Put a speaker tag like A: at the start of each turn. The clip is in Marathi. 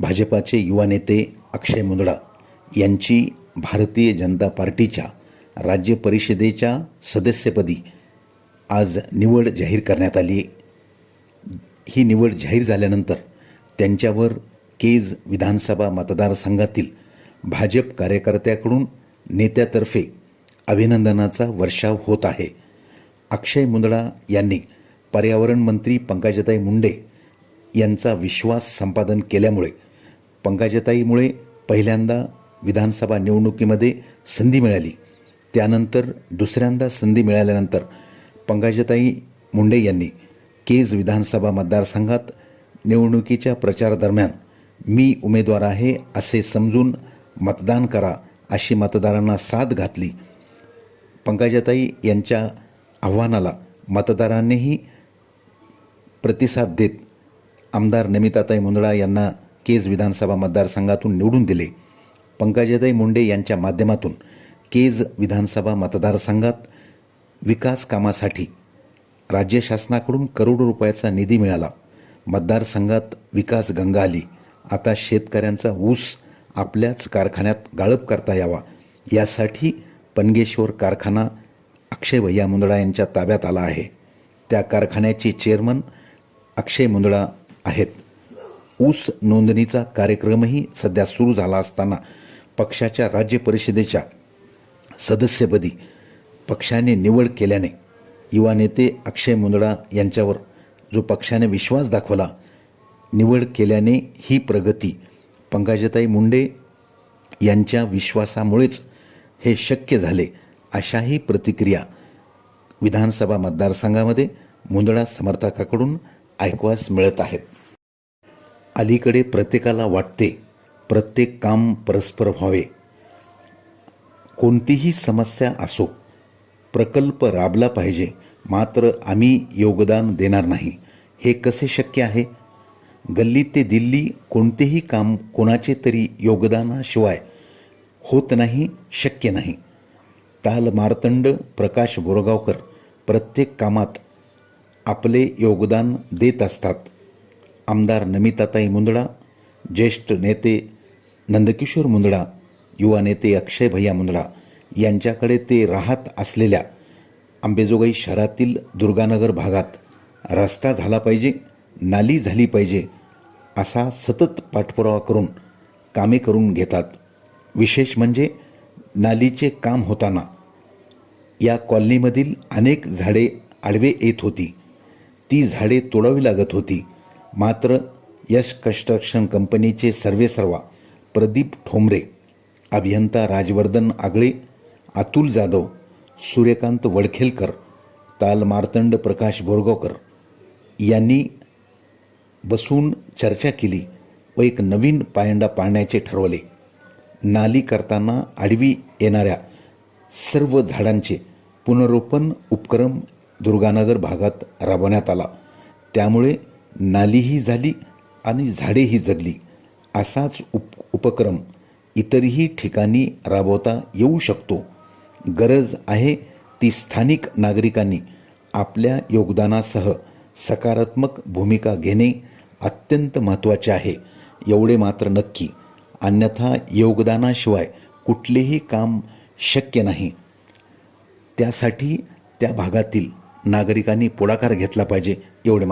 A: भाजपाचे युवा नेते अक्षय मुंदडा यांची भारतीय जनता पार्टीच्या राज्य परिषदेच्या सदस्यपदी आज निवड जाहीर करण्यात आली ही निवड जाहीर झाल्यानंतर त्यांच्यावर केज विधानसभा मतदारसंघातील भाजप कार्यकर्त्याकडून नेत्यातर्फे अभिनंदनाचा वर्षाव होत आहे. अक्षय मुंदडा यांनी पर्यावरण मंत्री पंकजाताई मुंडे यांचा विश्वास संपादन केल्यामुळे पंकजाताईमुळे पहिल्यांदा विधानसभा निवडणुकीमध्ये संधी मिळाली. त्यानंतर दुसऱ्यांदा संधी मिळाल्यानंतर पंकजाताई मुंडे यांनी केज विधानसभा मतदारसंघात निवडणुकीच्या प्रचारादरम्यान मी उमेदवार आहे असे समजून मतदान करा अशी मतदारांना साथ घातली. पंकजाताई यांच्या आव्हानाला मतदारांनीही प्रतिसाद देत आमदार नमिताताई मुंदडा यांना केज विधानसभा मतदारसंघातून निवडून दिले. पंकजाताई मुंडे यांच्या माध्यमातून केज विधानसभा मतदारसंघात विकास कामासाठी राज्य शासनाकडून करोडो रुपयाचा निधी मिळाला. मतदारसंघात विकास गंगा आली. आता शेतकऱ्यांचा ऊस आपल्याच कारखान्यात गाळप करता यावा. यासाठी पनगेश्वर कारखाना अक्षय भैया मुंदडा यांच्या ताब्यात आला आहे. त्या कारखान्याचे चेअरमन अक्षय मुंदडा आहेत. ऊस नोंदणीचा कार्यक्रमही सध्या सुरू झाला असताना पक्षाच्या राज्य परिषदेच्या सदस्यपदी पक्षाने निवड केल्याने युवा नेते अक्षय मुंदडा यांच्यावर जो पक्षाने विश्वास दाखवला निवड केल्याने ही प्रगती. पंकजाताई मुंडे यांच्या विश्वासामुळेच हे शक्य झाले अशाही प्रतिक्रिया विधानसभा मतदारसंघामध्ये मुंदडा समर्थकाकडून ऐकवास मिळत आहेत. अलीकडे प्रत्येकाला वाटते प्रत्येक काम परस्पर व्हावे. कोणतीही समस्या असो प्रकल्प राबला पाहिजे मात्र आम्ही योगदान देणार नाही. हे कसे शक्य आहे? गल्ली ते दिल्ली कोणतेही काम कोणाचे तरी योगदानाशिवाय होत नाही शक्य नाही. ताल मार्तंड प्रकाश बोरगावकर प्रत्येक कामात आपले योगदान देत असतात. आमदार नमिताताई मुंदडा ज्येष्ठ नेते नंदकिशोर मुंदडा युवा नेते अक्षय भैया मुंदडा यांच्याकडे ते राहत असलेल्या आंबेजोगाई शहरातील दुर्गानगर भागात रस्ता झाला पाहिजे नाली झाली पाहिजे असा सतत पाठपुरावा करून कामे करून घेतात. विशेष म्हणजे नालीचे काम होताना. या कॉलनीमधील अनेक झाडे आडवे येत होती. ती झाडे तोडावी लागत होती. मात्र यश कन्स्ट्रक्शन कंपनीचे सर्वेसर्वा प्रदीप ठोंबरे अभियंता राजवर्धन आगळे अतुल जाधव सूर्यकांत वडखेलकर ताल मार्तंड प्रकाश बोरगावकर यांनी बसून चर्चा केली व एक नवीन पायंडा पाळण्याचे ठरवले. नाली करताना आडवी येणाऱ्या सर्व झाडांचे पुनरोपण उपक्रम दुर्गानगर भागात राबवण्यात आला. त्यामुळे नालीही झाली आणि झाडेही जगली. असाच उप उपक्रम इतरही ठिकाणी राबवता येऊ शकतो. गरज आहे ती स्थानिक नागरिकांनी आपल्या योगदानासह सकारात्मक भूमिका घेणे अत्यंत महत्त्वाचे आहे. एवढे मात्र नक्की. अन्यथा योगदानाशिवाय कुठलेही काम शक्य नाही. त्यासाठी त्या भागातील नागरिकांनी पुढाकार घेतला पाहिजे एवढे